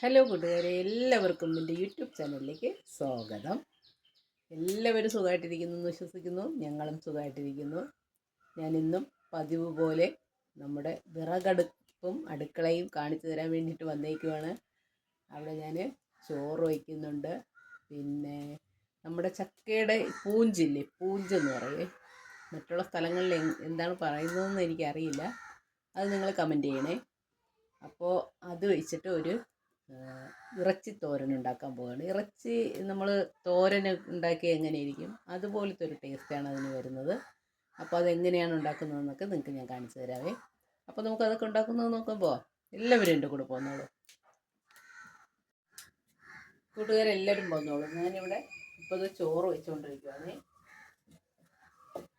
Hello കൂട്ടുകാരെ എല്ലാവർക്കും എന്റെ യൂട്യൂബ് ചാനലിലേക്ക് സ്വാഗതം. എല്ലാവരും സുഖമായിട്ടിരിക്കുന്നു എന്ന് വിശ്വസിക്കുന്നു. ഞങ്ങളും സുഖമായിട്ടിരിക്കുന്നു. ഞാനിന്നും പതിവ് പോലെ നമ്മുടെ വിറകടുപ്പും അടുക്കളയും കാണിച്ചു തരാൻ വേണ്ടിയിട്ട് വന്നേക്കുവാണ്. അവിടെ ഞാൻ ചോറ് വയ്ക്കുന്നുണ്ട്. പിന്നെ നമ്മുടെ ചക്കയുടെ പൂഞ്ചില്ലേ പൂഞ്ചെന്ന് പറയേ. മറ്റുള്ള സ്ഥലങ്ങളിൽ എന്താണ് പറയുന്നതെന്ന് എനിക്കറിയില്ല. അത് നിങ്ങൾ കമന്റ് ചെയ്യണേ. അപ്പോൾ അത് വെച്ചിട്ട് ഒരു ഇറച്ചി തോരൻ ഉണ്ടാക്കാൻ പോവുകയാണ്. ഇറച്ചി നമ്മൾ തോരൻ ഉണ്ടാക്കി എങ്ങനെയിരിക്കും? അതുപോലത്തെ ഒരു ടേസ്റ്റാണ് അതിന് വരുന്നത്. അപ്പോൾ അതെങ്ങനെയാണ് ഉണ്ടാക്കുന്നതെന്നൊക്കെ നിങ്ങൾക്ക് ഞാൻ കാണിച്ചു തരാവേ. അപ്പോൾ നമുക്ക് അതൊക്കെ ഉണ്ടാക്കുന്നത് നോക്കുമ്പോൾ എല്ലാവരും എന്റെ കൂടെ പോന്നോളൂ. കൂട്ടുകാരെല്ലാവരും പോന്നോളൂ. ഞാനിവിടെ ഇപ്പോൾ ചോറ് വെച്ചുകൊണ്ടിരിക്കുകയാണ്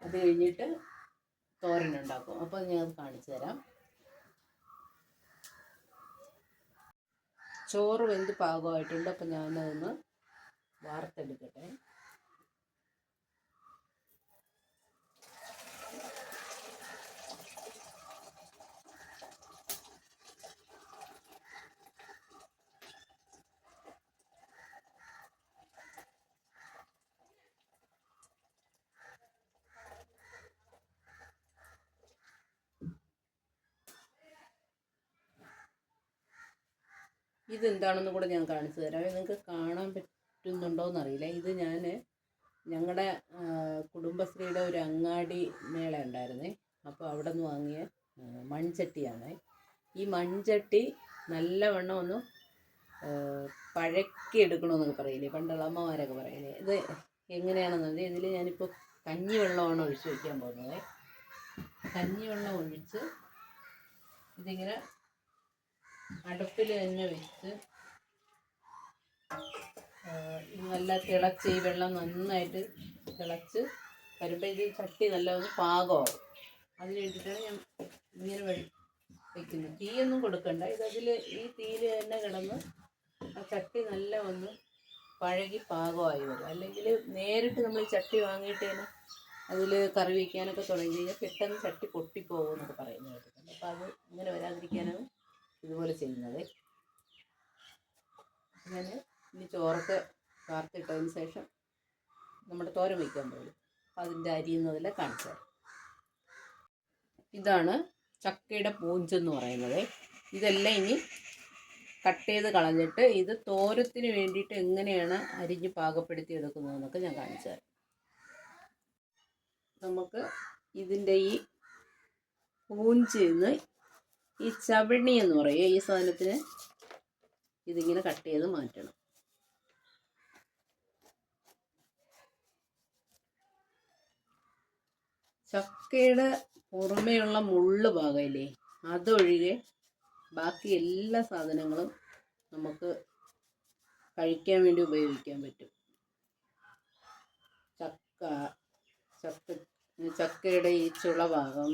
അത് കഴിഞ്ഞിട്ട് തോരൻ ഉണ്ടാക്കും. അപ്പോൾ ഞാൻ കാണിച്ചു തരാം. ചോറ് വെന്ത് പാകമായിട്ടുണ്ട്. അപ്പം ഞാനതൊന്ന് വാർത്തെടുക്കട്ടെ. ഇതെന്താണെന്ന് കൂടെ ഞാൻ കാണിച്ചു തരാം. നിങ്ങൾക്ക് കാണാൻ പറ്റുന്നുണ്ടോ എന്നറിയില്ല ഇത് ഞാൻ ഞങ്ങളുടെ കുടുംബശ്രീയുടെ ഒരു അങ്ങാടി മേള ഉണ്ടായിരുന്നേ. അപ്പോൾ അവിടെ നിന്ന് വാങ്ങിയ മൺചട്ടിയാണ്. ഈ മൺചട്ടി നല്ലവണ്ണം ഒന്ന് പഴക്കി എടുക്കണമെന്നൊക്കെ പറയില്ലേ. പണ്ടുള്ള അമ്മമാരൊക്കെ പറയില്ലേ. ഇത് എങ്ങനെയാണെന്നത് ഇതിൽ ഞാനിപ്പോൾ കഞ്ഞിവെള്ളമാണ് ഒഴിച്ച് വയ്ക്കാൻ പോകുന്നത്. കഞ്ഞിവെള്ളം ഒഴിച്ച് ഇതിങ്ങനെ അടുപ്പിൽ തന്നെ വെച്ച് നല്ല തിളച്ച് ഈ വെള്ളം നന്നായിട്ട് തിളച്ച് വരുമ്പോഴേക്കും ചട്ടി നല്ല ഒന്ന് പാകമാകും അതിന് വേണ്ടിയിട്ടാണ് ഞാൻ ഇങ്ങനെ വെക്കുന്നത്. തീയൊന്നും കൊടുക്കണ്ട. ഇതതിൽ ഈ തീയിൽ തന്നെ കിടന്ന് ആ ചട്ടി നല്ല ഒന്ന് പഴകി പാകമായി വരും. അല്ലെങ്കിൽ നേരിട്ട് നമ്മൾ ചട്ടി വാങ്ങിയിട്ട് തന്നെ അതിൽ കറി വയ്ക്കാനൊക്കെ തുടങ്ങി കഴിഞ്ഞാൽ പെട്ടെന്ന് ചട്ടി പൊട്ടിപ്പോകും എന്നൊക്കെ പറയുന്നത് അപ്പോൾ അത് ഇങ്ങനെ വരാതിരിക്കാനാണ് ഇതുപോലെ ചെയ്യുന്നത്. ഞാൻ ഇനി ചോറൊക്കെ വാർത്തിട്ടതിന് ശേഷം നമ്മുടെ തോരൻ വയ്ക്കാൻ പോകും അതിന്റെ അരിയുന്നതെല്ലാം കാണിച്ചു ഇതാണ് ചക്കയുടെ പൂഞ്ചെന്ന് പറയുന്നത്. ഇതെല്ലാം ഇനി കട്ട് ചെയ്ത് കളഞ്ഞിട്ട് ഇത് തോരത്തിന് വേണ്ടിയിട്ട് എങ്ങനെയാണ് അരിഞ്ഞ് പാകപ്പെടുത്തി എടുക്കുന്നതെന്നൊക്കെ ഞാൻ കാണിച്ചു തരാം. നമുക്ക് ഇതിന്റെ ഈ പൂഞ്ചിന്ന് ഈ ചവിണി എന്ന് പറയും. ഈ സാധനത്തിന് ഇതിങ്ങനെ കട്ട് ചെയ്ത് മാറ്റണം. ചക്കയുടെ പുറമെയുള്ള മുള്ള് ഭാഗമില്ലേ അതൊഴികെ ബാക്കി എല്ലാ സാധനങ്ങളും നമുക്ക് കഴിക്കാൻ വേണ്ടി ഉപയോഗിക്കാൻ പറ്റും. ചക്ക ചക്ക ചക്കയുടെ ഈ ഭാഗം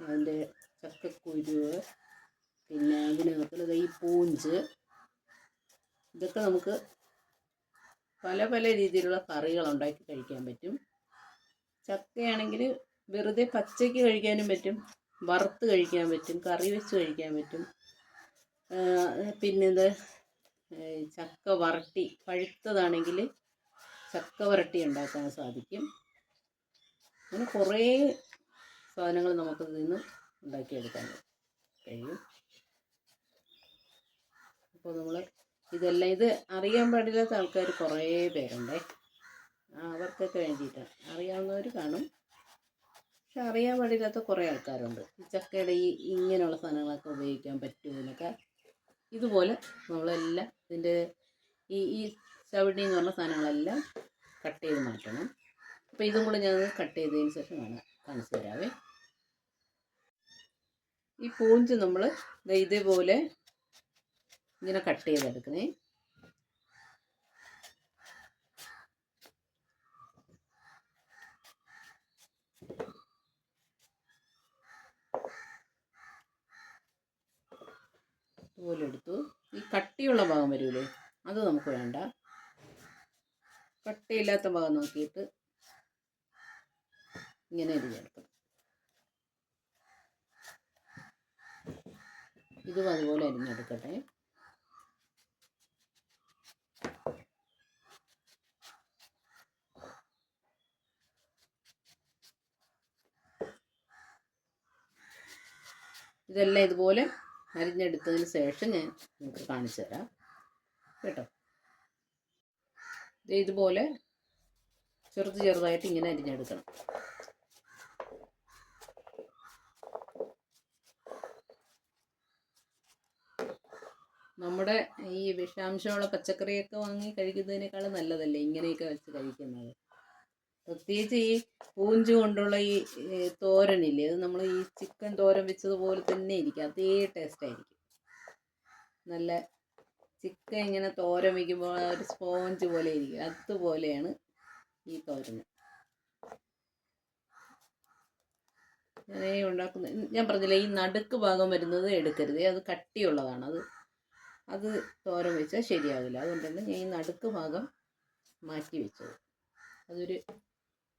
അതിന്റെ ചക്കക്കുരു പിന്നെ അതിനകത്തുള്ളത് ഈ പൂഞ്ച് ഇതൊക്കെ നമുക്ക് പല പല രീതിയിലുള്ള കറികൾ ഉണ്ടാക്കി കഴിക്കാൻ പറ്റും. ചക്കയാണെങ്കിൽ വെറുതെ പച്ചയ്ക്ക് കഴിക്കാനും പറ്റും വറുത്ത് കഴിക്കാൻ പറ്റും കറി വെച്ച് കഴിക്കാൻ പറ്റും. പിന്നെന്ത് ചക്ക വരട്ടി പഴുത്തതാണെങ്കിൽ ചക്ക വരട്ടി ഉണ്ടാക്കാൻ സാധിക്കും. അങ്ങനെ കുറേ സാധനങ്ങൾ നമുക്ക് ഇതിൽ നിന്ന് ഉണ്ടാക്കിയെടുക്കാൻ കഴിയും. അപ്പോൾ നമ്മൾ ഇതെല്ലാം ഇത് അറിയാൻ പാടില്ലാത്ത ആൾക്കാർ കുറേ പേരുണ്ടേ. അവർക്കൊക്കെ വേണ്ടിയിട്ടാണ് അറിയാവുന്നവർ കാണും. പക്ഷെ അറിയാൻ പാടില്ലാത്ത കുറേ ആൾക്കാരുണ്ട്. ഈ ചക്കയുടെ ഈ ഇങ്ങനെയുള്ള സാധനങ്ങളൊക്കെ ഉപയോഗിക്കാൻ പറ്റുമോ എന്നൊക്കെ. ഇതുപോലെ നമ്മളെല്ലാം ഇതിന്റെ ഈ ഈ ചവിട്ടി എന്ന് പറഞ്ഞ സാധനങ്ങളെല്ലാം കട്ട് ചെയ്ത് മാറ്റണം. അപ്പോൾ ഇതും കൂടെ ഞാൻ കട്ട് ചെയ്തതിന് ശേഷം കാണാം കാണിച്ചു തരാവേ. ഈ പൂഞ്ച് നമ്മൾ ഇതേപോലെ ഇങ്ങനെ കട്ട് ചെയ്തെടുക്കണേ. ഇതുപോലെ എടുത്തു. ഈ കട്ടിയുള്ള ഭാഗം വരൂലേ അത് നമുക്ക് വേണ്ട. കട്ടിയില്ലാത്ത ഭാഗം നോക്കിയിട്ട് ഇങ്ങനെ അരിഞ്ഞെടുക്കണം ഇതും അതുപോലെ അരിഞ്ഞെടുക്കട്ടെ. ഇതെല്ലാം ഇതുപോലെ അരിഞ്ഞെടുത്തതിന് ശേഷം ഞാൻ നിങ്ങൾക്ക് കാണിച്ചു തരാം. കേട്ടോ? ഇതുപോലെ ചെറുത് ചെറുതായിട്ട് ഇങ്ങനെ അരിഞ്ഞെടുക്കണം. നമ്മുടെ ഈ വിഷാംശമുള്ള പച്ചക്കറിയൊക്കെ വാങ്ങി കഴിക്കുന്നതിനേക്കാളും നല്ലതല്ലേ ഇങ്ങനെയൊക്കെ വെച്ച് കഴിക്കുന്നത്? പ്രത്യേകിച്ച് ഈ പൂഞ്ച് കൊണ്ടുള്ള ഈ തോരനില്ലേ അത് നമ്മൾ ഈ ചിക്കൻ തോരൻ വെച്ചതുപോലെ തന്നെ ഇരിക്കും. അതേ ടേസ്റ്റ് ആയിരിക്കും. നല്ല ചിക്കൻ ഇങ്ങനെ തോരൻ വയ്ക്കുമ്പോൾ ഒരു സ്പോഞ്ച് പോലെ ഇരിക്കും. അതുപോലെയാണ് ഈ ഞാൻ ഈ ഉണ്ടാക്കുന്ന ഞാൻ പറഞ്ഞില്ല ഈ നടുക്ക് ഭാഗം വരുന്നത് എടുക്കരുത്. അത് കട്ടിയുള്ളതാണ്. അത് അത് തോരൻ വെച്ചാൽ ശരിയാവില്ല. അതുകൊണ്ടാണ് ഞാൻ ഈ നടുക്ക് ഭാഗം മാറ്റി വെച്ചത്. അതൊരു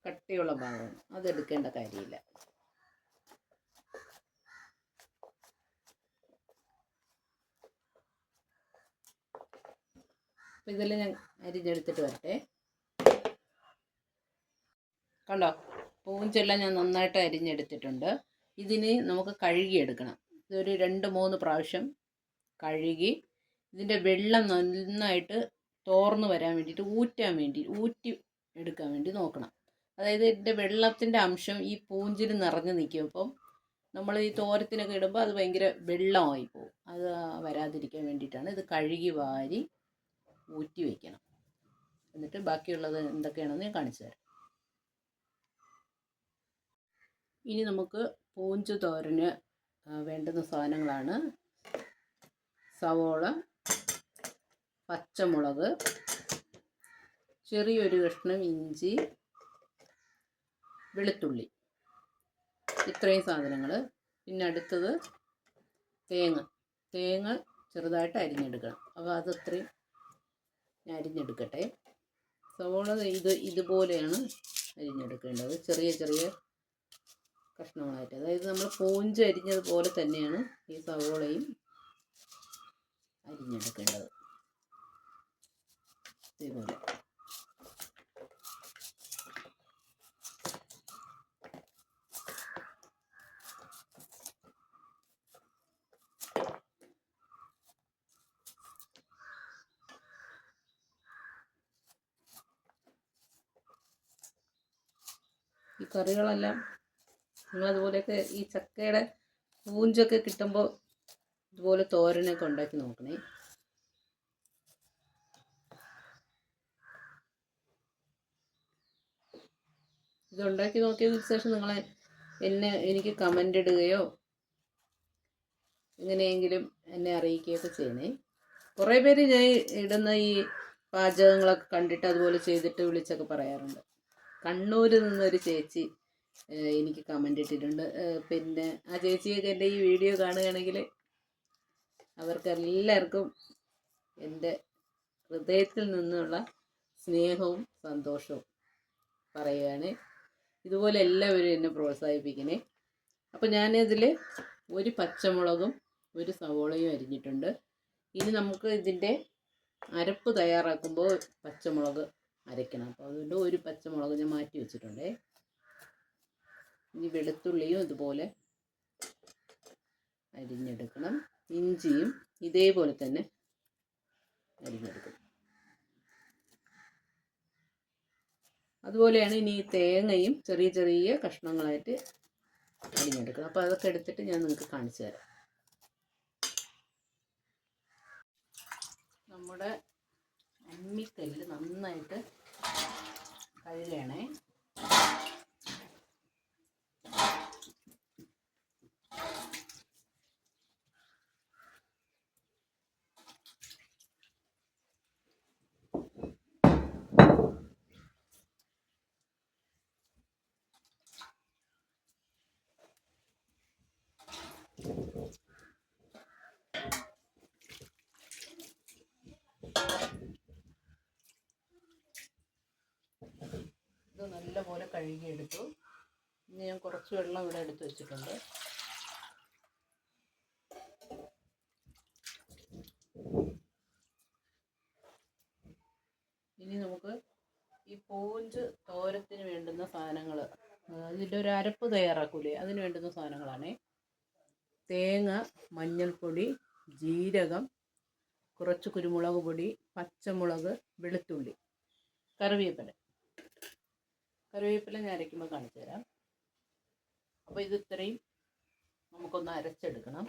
കട്ടിയുള്ള ഭാഗമാണ്. അതെടുക്കേണ്ട കാര്യമില്ല. അപ്പം ഇതെല്ലാം ഞാൻ അരിഞ്ഞെടുത്തിട്ട് വരട്ടെ. കണ്ടോ? പൂഞ്ചെല്ലാം ഞാൻ നന്നായിട്ട് അരിഞ്ഞെടുത്തിട്ടുണ്ട്. ഇതിന് നമുക്ക് കഴുകിയെടുക്കണം. ഇതൊരു രണ്ട് മൂന്ന് പ്രാവശ്യം കഴുകി ഇതിന്റെ വെള്ളം നന്നായിട്ട് തോർന്നു വരാൻ വേണ്ടിയിട്ട് ഊറ്റാൻ വേണ്ടി ഊറ്റി എടുക്കാൻ വേണ്ടി നോക്കണം. അതായത് ഇതിന്റെ വെള്ളത്തിന്റെ അംശം ഈ പൂഞ്ചിൽ നിറഞ്ഞു നിൽക്കും അപ്പം നമ്മൾ ഈ തോരത്തിനൊക്കെ ഇടുമ്പോൾ അത് ഭയങ്കര വെള്ളമായി പോകും. അത് വരാതിരിക്കാൻ വേണ്ടിയിട്ടാണ് ഇത് കഴുകി വാരി ഊറ്റി വയ്ക്കണം എന്നിട്ട് ബാക്കിയുള്ളത് എന്തൊക്കെയാണെന്ന് ഞാൻ കാണിച്ചു തരാം. ഇനി നമുക്ക് പൂഞ്ച് തോരന് വേണ്ടുന്ന സാധനങ്ങളാണ്. സവോള പച്ചമുളക് ചെറിയൊരു കഷ്ണം ഇഞ്ചി വെളുത്തുള്ളി. ഇത്രയും സാധനങ്ങൾ പിന്നെ അടുത്തത് തേങ്ങ. തേങ്ങ ചെറുതായിട്ട് അരിഞ്ഞെടുക്കണം. അപ്പോൾ അതത്രയും ഞാൻ അരിഞ്ഞെടുക്കട്ടെ. സവോള ഇത് ഇതുപോലെയാണ് അരിഞ്ഞെടുക്കേണ്ടത്. ചെറിയ ചെറിയ കഷ്ണങ്ങളായിട്ട്. അതായത് നമ്മൾ പൂഞ്ച് അരിഞ്ഞതുപോലെ തന്നെയാണ് ഈ സവോളയും അരിഞ്ഞെടുക്കേണ്ടത്. ഇതേപോലെ ഈ കറികളെല്ലാം നിങ്ങളതുപോലെയൊക്കെ ഈ ചക്കയുടെ പൂഞ്ചൊക്കെ കിട്ടുമ്പോൾ ഇതുപോലെ തോരനൊക്കെ ഉണ്ടാക്കി നോക്കണേ. ഇത് ഉണ്ടാക്കി നോക്കിയതിന് ശേഷം നിങ്ങൾ എന്നെ എനിക്ക് കമന്റ് ഇടുകയോ എങ്ങനെയെങ്കിലും എന്നെ അറിയിക്കുകയൊക്കെ ചെയ്യണേ. കുറേ പേര് ഞാൻ ഇടുന്ന ഈ പാചകങ്ങളൊക്കെ കണ്ടിട്ട് അതുപോലെ ചെയ്തിട്ട് വിളിച്ചൊക്കെ പറയാറുണ്ട്. കണ്ണൂരിൽ നിന്നൊരു ചേച്ചി എനിക്ക് കമന്റ് ഇട്ടിട്ടുണ്ട്. പിന്നെ ആ ചേച്ചിയൊക്കെ എന്റെ ഈ വീഡിയോ കാണുകയാണെങ്കിൽ അവർക്കെല്ലാവർക്കും എന്റെ ഹൃദയത്തിൽ നിന്നുള്ള സ്നേഹവും സന്തോഷവും പറയുകയാണ്. ഇതുപോലെ എല്ലാവരും എന്നെ പ്രോത്സാഹിപ്പിക്കണേ. അപ്പോൾ ഞാനിതിൽ ഒരു പച്ചമുളകും ഒരു സവോളയും അരിഞ്ഞിട്ടുണ്ട്. ഇനി നമുക്ക് ഇതിന്റെ അരപ്പ് തയ്യാറാക്കുമ്പോൾ പച്ചമുളക് അരയ്ക്കണം. അപ്പോൾ അതുകൊണ്ട് ഒരു പച്ചമുളക് ഞാൻ മാറ്റി വെച്ചിട്ടുണ്ടേ. ഇനി വെളുത്തുള്ളിയും ഇതുപോലെ അരിഞ്ഞെടുക്കണം. ഇഞ്ചിയും ഇതേപോലെ തന്നെ അരിഞ്ഞെടുക്കണം. അതുപോലെയാണ് ഇനി തേങ്ങയും ചെറിയ ചെറിയ കഷ്ണങ്ങളായിട്ട് അരിഞ്ഞെടുക്കുന്നത്. അപ്പോൾ അതൊക്കെ എടുത്തിട്ട് ഞാൻ നിങ്ങൾക്ക് കാണിച്ചു തരാം. നമ്മുടെ അമ്മിക്കല്ല് നന്നായിട്ട് കഴുകണേ. ഇത് നല്ലപോലെ കഴുകിയെടുത്തു. ഇനി ഞാൻ കുറച്ച് വെള്ളം ഇവിടെ എടുത്ത് വെച്ചിട്ടുണ്ട്. ഇനി നമുക്ക് ഈ പൂഞ്ച് തോരത്തിന് വേണ്ടുന്ന സാധനങ്ങൾ ഇതിന്റെ ഒരു അരപ്പ് തയ്യാറാക്കൂലേ? അതിന് വേണ്ടുന്ന സാധനങ്ങളാണേ. തേങ്ങ മഞ്ഞൾപ്പൊടി ജീരകം കുറച്ച് കുരുമുളക് പൊടി പച്ചമുളക് വെളുത്തുള്ളി കറിവേപ്പില. കറിവേപ്പില ഞാൻ അരയ്ക്കുമ്പോൾ കാണിച്ചു തരാം. അപ്പോൾ ഇത് ഇത്രയും നമുക്കൊന്ന് അരച്ചെടുക്കണം.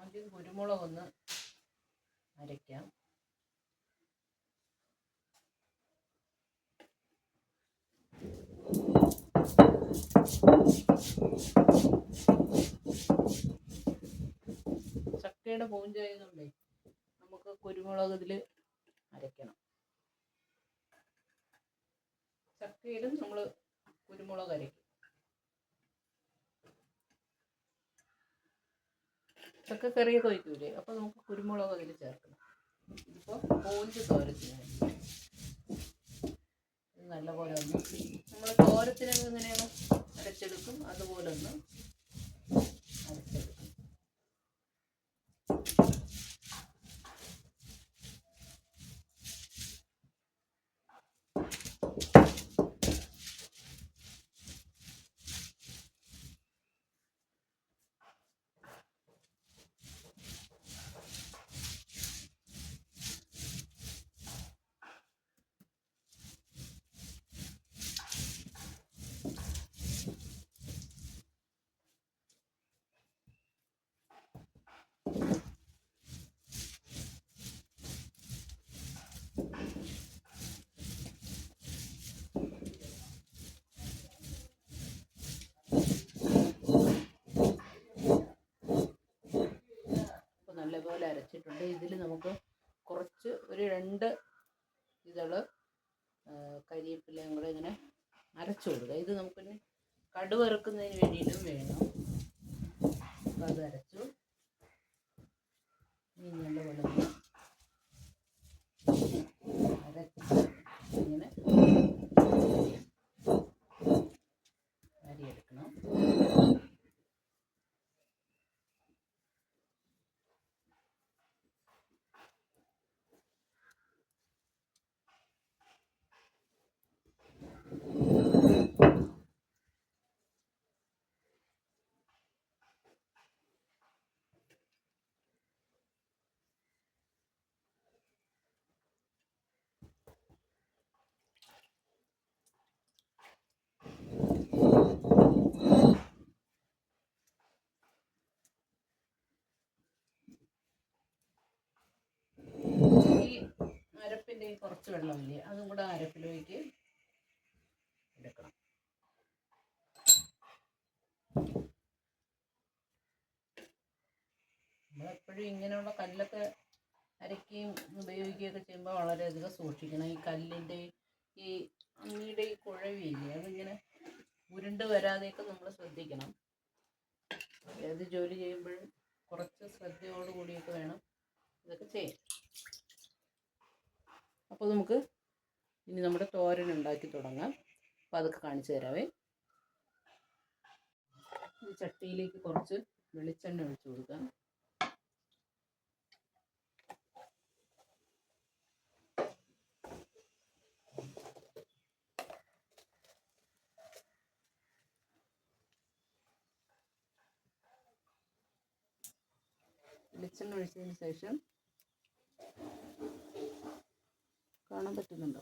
ആദ്യം കുരുമുളകൊന്ന് അരയ്ക്കാം. ചക്കയുടെ പൂഞ്ചായതുകൊണ്ടേ നമുക്ക് കുരുമുളക് ഇതിൽ അരയ്ക്കണം. ചക്കയിലും നമ്മൾ കുരുമുളക് അരയ്ക്കും. ചക്കക്കറിയൊക്കെ വയ്ക്കൂലേ? അപ്പോൾ നമുക്ക് കുരുമുളക് അതിൽ ചേർക്കണം. ഇതിപ്പോൾ കോഞ്ച് തോരത്തിന് നല്ലപോലെ ഒന്ന് നമ്മൾ തോരത്തിനൊക്കെ എങ്ങനെയാണ് അരച്ചെടുക്കും. അതുപോലെ ഒന്ന് അരച്ചെടുക്കും അപ്പോൾ അരച്ചിട്ടുണ്ട് ഇതിൽ നമുക്ക് കുറച്ച് ഒരു രണ്ട് ഇതൾ കരിയേപ്പിലയും കൂടെ ഇങ്ങനെ അരച്ചു കൊടുക്കുക ഇത് നമുക്കിനി കടുവറുക്കുന്നതിന് വേണ്ടിയിട്ടും വേണം. അപ്പോൾ അത് അരച്ചു ഇനി നല്ലപോലെ ഒന്ന് അരച്ച് ഇങ്ങനെ അരിയെടുക്കണം ഈ അരപ്പിന്റെ ഈ കുറച്ച് വെള്ളമില്ലേ അതും കൂടെ അരപ്പിലേക്ക് എടുക്കണം. നമ്മളെപ്പോഴും ഇങ്ങനെയുള്ള കല്ലൊക്കെ അരക്കുകയും ഉപയോഗിക്കുകയൊക്കെ ചെയ്യുമ്പോൾ വളരെയധികം സൂക്ഷിക്കണം. ഈ കല്ലിന്റെ ഈ അമ്മിയുടെ ഈ കുഴവിയില്ലേ അതിങ്ങനെ ഉരുണ്ട് വരാതെയൊക്കെ നമ്മൾ ശ്രദ്ധിക്കണം. ഏത് ജോലി ചെയ്യുമ്പോഴും കുറച്ച് ശ്രദ്ധയോടുകൂടിയൊക്കെ വേണം ഇതൊക്കെ ചെയ്യാൻ. അപ്പോൾ നമുക്ക് ഇനി നമ്മുടെ തോരൻ ഉണ്ടാക്കി തുടങ്ങാം. അപ്പോൾ അതൊക്കെ കാണിച്ചു തരാവേ. ഈ ചട്ടിയിലേക്ക് കുറച്ച് വെളിച്ചെണ്ണ ഒഴിച്ചു കൊടുക്കാം. വെളിച്ചെണ്ണ ഒഴിച്ചതിന് ശേഷം കാണാൻ പറ്റുന്നുണ്ടോ?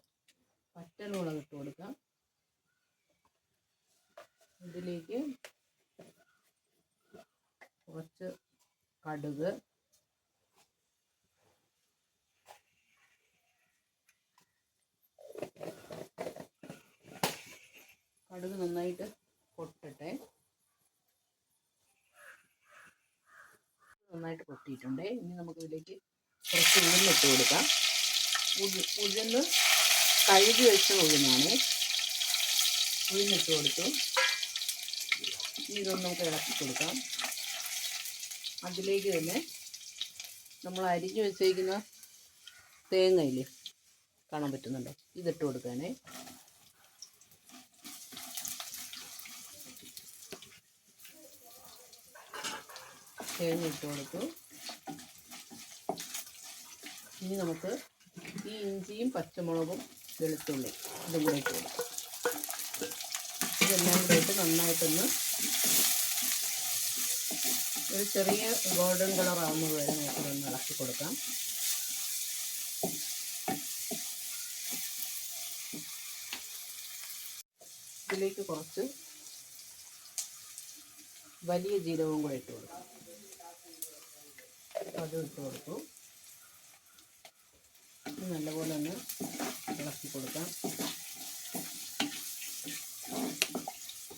പച്ചമുളക് ഇട്ട് കൊടുക്കാം. ഇതിലേക്ക് കുറച്ച് കടുക്. കടുക് നന്നായിട്ട് പൊട്ടട്ടെ. നന്നായിട്ട് പൊട്ടിയിട്ടുണ്ട്. ഇനി നമുക്ക് ഇതിലേക്ക് കുറച്ച് ഉള്ളിട്ട് കൊടുക്കാം. ഉഴുന്ന് കഴുകി വെച്ച ഉഴുന്നാണ്. ഉഴുന്നിട്ട് കൊടുത്തു. ഇതൊന്നും നമുക്ക് ഇളക്കി കൊടുക്കാം. അതിലേക്ക് തന്നെ നമ്മൾ അരിഞ്ഞു വെച്ചേക്കുന്ന തേങ്ങയില്ലേ കാണാൻ പറ്റുന്നുണ്ടോ? ഇതിട്ട് കൊടുക്കാനേ. തേങ്ങ ഇട്ട് കൊടുത്തു. ഇനി നമുക്ക് ഈ ഇഞ്ചിയും പച്ചമുളകും വെളുത്തുള്ളി ഇതും കൂടെ ഇട്ട് കൊടുക്കാം. ഇതെല്ലാം കൂടെ ഇട്ട് നന്നായിട്ടൊന്ന് ഒരു ചെറിയ ഗോൾഡൻ കളർ ആവുന്നത് വരെ നമുക്കിതൊന്ന് ഇളക്കി കൊടുക്കാം. ഇതിലേക്ക് കുറച്ച് വലിയ ജീരകവും കൂടെ ഇട്ട് കൊടുക്കാം. അതും ഇട്ട് ഇത് നല്ലപോലെ ഒന്ന് ഇളക്കി കൊടുക്കാം.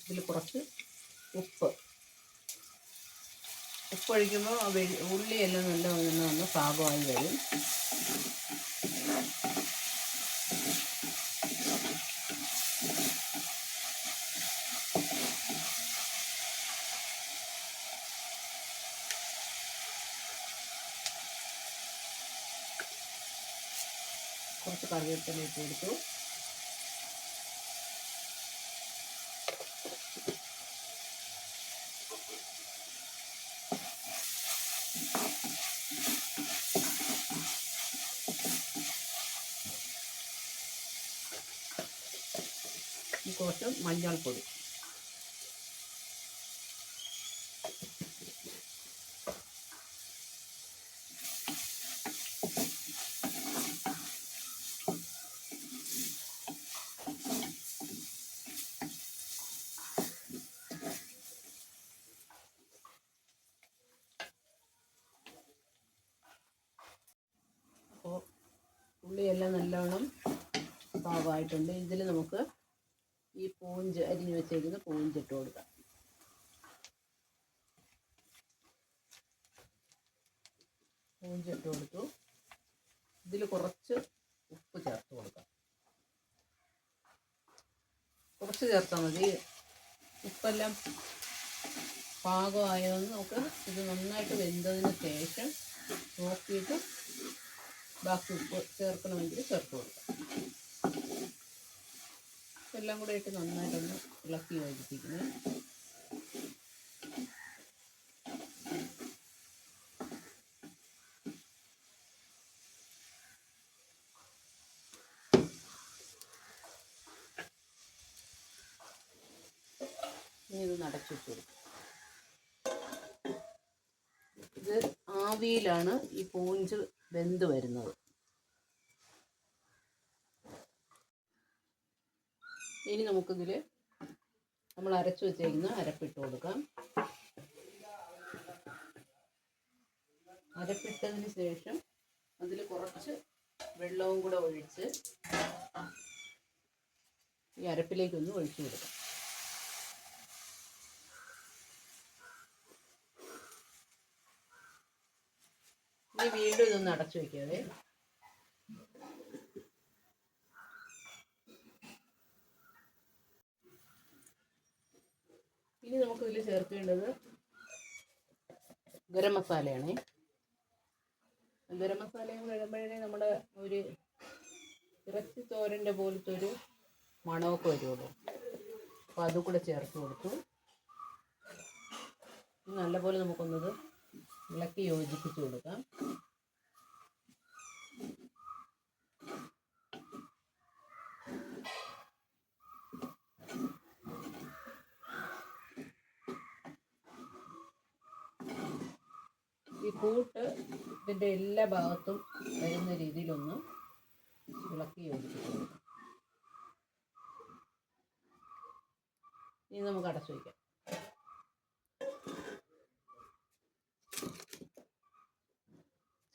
ഇതിൽ കുറച്ച് ഉപ്പ്. ഉപ്പ് ഒഴിക്കുമ്പോൾ ആ ഉള്ളിയെല്ലാം നല്ല ഒന്ന് പാകമായി വരും കുറച്ച് കറിവേപ്പില ഇട്ട് കൊടുത്തു. കുറച്ച് മഞ്ഞൾപ്പൊടി അപ്പോൾ ഉള്ളിയെല്ലാം നല്ലോണം പാകമായിട്ടുണ്ട് ഇതിൽ നമുക്ക് ഈ പൂഞ്ച് അരിഞ്ഞ് വെച്ചേക്കുന്ന പൂഞ്ച് ഇട്ട് കൊടുക്കാം. പൂഞ്ച് ഇട്ട് കൊടുത്തു. ഇതിൽ കുറച്ച് ഉപ്പ് ചേർത്ത് കൊടുക്കാം. കുറച്ച് ചേർത്താൽ മതി. ഉപ്പെല്ലാം പാകമായതെന്ന് നമുക്ക് ഇത് നന്നായിട്ട് വെന്തതിന് ശേഷം നോക്കിയിട്ട് ബാക്കി ഉപ്പ് ചേർക്കണമെങ്കിൽ ചേർത്ത് കൊടുക്കാം. എല്ലാം കൂടെ ഇട്ട് നന്നായിട്ടൊന്ന് ഇളക്കി യോജിപ്പിക്കുന്നത് ഇനി ഇത് നടച്ചു കൊടുക്കും. ഇത് ആവിയിലാണ് ഈ പൂഞ്ച് വെന്ത് വരുന്നത്. ഇനി നമുക്കിതിൽ നമ്മൾ അരച്ചു വെച്ചേക്കുന്ന അരപ്പിട്ട് കൊടുക്കാം. അരപ്പിട്ടതിന് ശേഷം അതിൽ കുറച്ച് വെള്ളവും കൂടെ ഒഴിച്ച് ഈ അരപ്പിലേക്കൊന്ന് ഒഴിച്ചു കൊടുക്കാം. ഇനി വീണ്ടും ഇതൊന്ന് അടച്ചു വയ്ക്കാതെ ഇനി നമുക്ക് ഇതിൽ ചേർക്കേണ്ടത് ഗരം മസാലയാണ്. ഗരം മസാലയും വരുമ്പോഴേ നമ്മുടെ ഒരു ഇറച്ചി തോരന്റെ പോലത്തെ ഒരു മണമൊക്കെ വരുള്ളൂ. അപ്പോൾ അതും കൂടെ ചേർത്ത് കൊടുത്തു. നല്ലപോലെ നമുക്കൊന്നത് ഇളക്കി യോജിപ്പിച്ച് കൊടുക്കാം ഈ കൂട്ട് ഇതിന്റെ എല്ലാ ഭാഗത്തും വരുന്ന രീതിയിലൊന്ന് ഇളക്കി യോജിപ്പിച്ച് ഇനി നമുക്ക് അടച്ചു വയ്ക്കാം.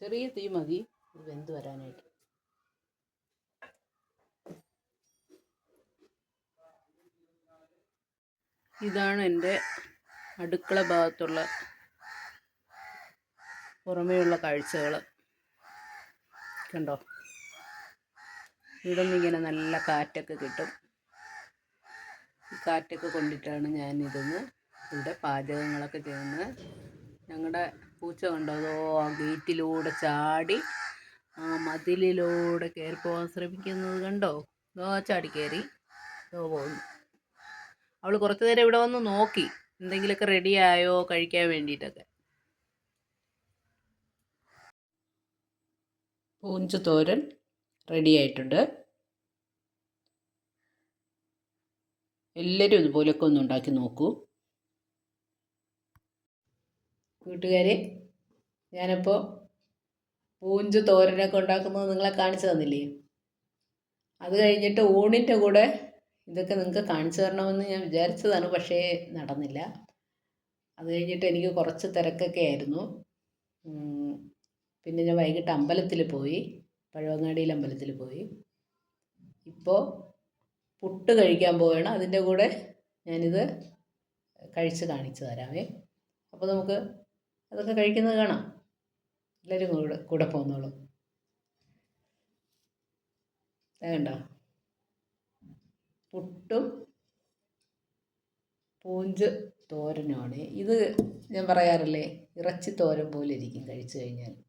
ചെറിയ തീ മതി. ഇത് വെന്ത് വരാനായിട്ട്. ഇതാണ് എന്റെ അടുക്കള ഭാഗത്തുള്ള പുറമേയുള്ള കാഴ്ചകൾ. കണ്ടോ? ഇവിടെ ഇങ്ങനെ നല്ല കാറ്റൊക്കെ കിട്ടും. കാറ്റൊക്കെ കൊണ്ടിട്ടാണ് ഞാൻ ഇതൊന്ന് ഇവിടെ പാചകങ്ങളൊക്കെ ചെയ്യുന്നത്. ഞങ്ങളുടെ പൂച്ച കണ്ടോ? അതോ ആ ഗേറ്റിലൂടെ ചാടി ആ മതിലിലൂടെ കയറി പോകാൻ ശ്രമിക്കുന്നത് കണ്ടോ? അതോ ചാടി കയറി. അതോ പോകുന്നു അവൾ കുറച്ച് നേരം ഇവിടെ വന്ന് നോക്കി. എന്തെങ്കിലുമൊക്കെ റെഡിയായോ കഴിക്കാൻ വേണ്ടിയിട്ടൊക്കെ. പൂഞ്ച് തോരൻ റെഡി ആയിട്ടുണ്ട്. എല്ലാവരും ഇതുപോലെയൊക്കെ ഒന്ന് ഉണ്ടാക്കി നോക്കൂ. കൂട്ടുകാരെ ഞാനപ്പോൾ പൂഞ്ച് തോരനൊക്കെ ഉണ്ടാക്കുന്നത് നിങ്ങളെ കാണിച്ചു തന്നില്ലേ? അത് കഴിഞ്ഞിട്ട് ഊണിന്റെ കൂടെ ഇതൊക്കെ നിങ്ങൾക്ക് കാണിച്ചു തരണമെന്ന് ഞാൻ വിചാരിച്ചതാണ് പക്ഷേ നടന്നില്ല. അത് കഴിഞ്ഞിട്ട് എനിക്ക് കുറച്ച് തിരക്കൊക്കെ ആയിരുന്നു. പിന്നെ ഞാൻ വൈകിട്ട് അമ്പലത്തിൽ പോയി പഴവങ്ങാടിയിൽ അമ്പലത്തിൽ പോയി. ഇപ്പോൾ പുട്ട് കഴിക്കാൻ പോവുകയാണ്. അതിന്റെ കൂടെ ഞാനിത് കഴിച്ച് കാണിച്ചു തരാമേ അപ്പോൾ നമുക്ക് അതൊക്കെ കഴിക്കുന്നത് കാണാം. എല്ലാവരും കൂടെ കൂടെ പോന്നോളൂ. വേണ്ട പുട്ടും പൂഞ്ച് തോരനുമാണ്. ഇത് ഞാൻ പറയാറില്ലേ ഇറച്ചി തോരൻ പോലെ ഇരിക്കും കഴിച്ചു കഴിഞ്ഞാൽ.